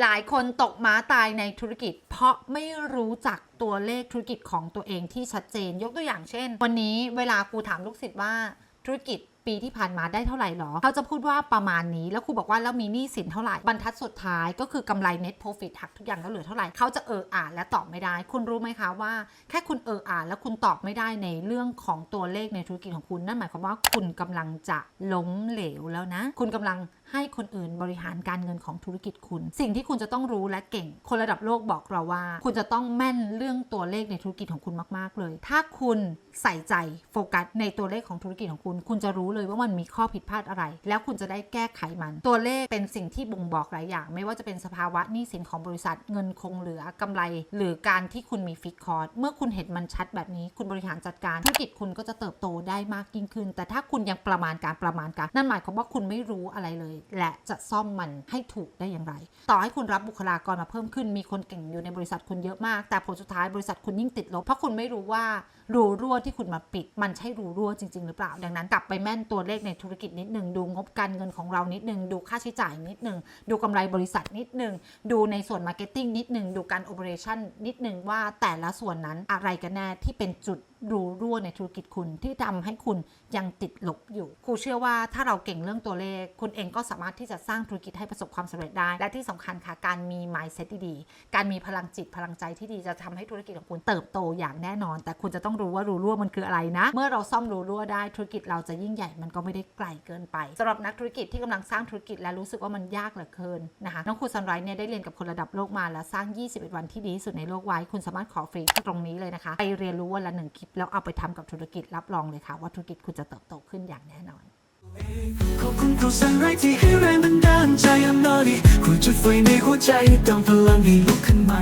หลายคนตกม้าตายในธุรกิจ เพราะไม่รู้จักตัวเลขธุรกิจของตัวเองที่ชัดเจน ยกตัวอย่างเช่น วันนี้เวลาครูถามลูกศิษย์ว่าธุรกิจปีที่ผ่านมาได้เท่าไหร่หรอ เขาจะพูดว่าประมาณนี้ แล้วครูบอกว่าแล้วมีหนี้สินเท่าไหร่ บรรทัดสุดท้ายก็คือกำไร net profit หักทุกอย่างแล้วเหลือเท่าไหร่ เขาจะเอออ่านและตอบไม่ได้ คุณรู้ไหมคะว่าแค่คุณเอออ่าน แล้วคุณตอบไม่ได้ในเรื่องของตัวเลขในธุรกิจของคุณ นั่นหมายความว่าคุณกำลังจะล้มเหลวแล้วนะ คุณกำลังให้คนอื่นบริหารการเงินของธุรกิจคุณ สิ่งที่คุณจะต้องรู้และเก่ง คนระดับโลกบอกเราว่า คุณจะต้องแม่นเรื่องตัวเลขในธุรกิจของคุณมาก ๆ เลย ถ้าคุณใส่ใจโฟกัสในตัวเลขของธุรกิจของคุณ คุณจะรู้เลยว่ามันมีข้อผิดพลาดอะไร แล้วคุณจะได้แก้ไขมัน ตัวเลขเป็นสิ่งที่บ่งบอกหลายอย่าง ไม่ว่าจะเป็นสภาวะหนี้สินของบริษัทเงินคงเหลือกำไร หรือการที่คุณมีฟิกคอร์สเมื่อคุณเห็นมันชัดแบบนี้ คุณบริหารจัดการธุรกิจคุณก็จะเติบโตได้มากยิ่งขึ้น แต่ถ้าคุณยังประมาณการประมาณการนั่นหมายความว่าคุณไม่รู้อะไรเลย และจะซ่อมมันให้ถูกได้อย่างไร ต่อให้คุณรับบุคลากรมาเพิ่มขึ้นมีคนเก่งอยู่ในบริษัทคุณเยอะมาก แต่ผลสุดท้ายบริษัทคุณยิ่งติดลบเพราะคุณไม่รู้ว่ารูรั่วที่คุณมาปิด มันใช่รูรั่วจริง ๆ หรือเปล่าดังนั้นกลับไปแม่นตัวเลขในธุรกิจนิดหนึ่งดูงบการเงินของเรานิดหนึ่งดูค่าใช้จ่ายนิดหนึ่งดูกำไรบริษัทนิดหนึ่งดูในส่วนมาร์เก็ตติ้งนิดหนึ่งดูการโอเปอเรชั่นนิดหนึ่งว่าแต่ละส่วนนั้นอะไรกันแน่ที่เป็นจุด รูรั่วในธุรกิจคุณที่ทำให้คุณยังติดลบอยู่ ครูเชื่อว่าถ้าเราเก่งเรื่องตัวเลข คุณเองก็สามารถที่จะสร้างธุรกิจให้ประสบความสำเร็จได้ และที่สำคัญค่ะ การมี mindset ที่ดี การมีพลังจิตพลังใจที่ดีจะทำให้ธุรกิจของคุณเติบโตอย่างแน่นอน แต่คุณจะต้องรู้ว่ารูรั่วมันคืออะไรนะ เมื่อเราซ่อมรูรั่วได้ธุรกิจเราจะยิ่งใหญ่มันก็ไม่ได้ไกลเกินไปสำหรับนักธุรกิจที่กำลังสร้างธุรกิจและรู้สึกว่ามันยากเหลือเกินนะคะน้องครูซันไรเนี่ยได้เรียนกับคนระดับโลกมาแล้วสร้าง 21 วันที่ดีที่สุดในโลกไว้ คุณสามารถขอฟรีตรงนี้เลยนะคะไปเรียนรู้วันละหนึ่งคลิปแล้วเอาไปทำกับธุรกิจรับรองเลยค่ะ ว่าธุรกิจคุณจะเติบโตขึ้นอย่างแน่นอน ขอบคุณครูสันไรที่ให้แรงบันดาลใจ I'm naughty ครูจุดไฟในหัวใจเติมพลังให้ลุกขึ้นใหม่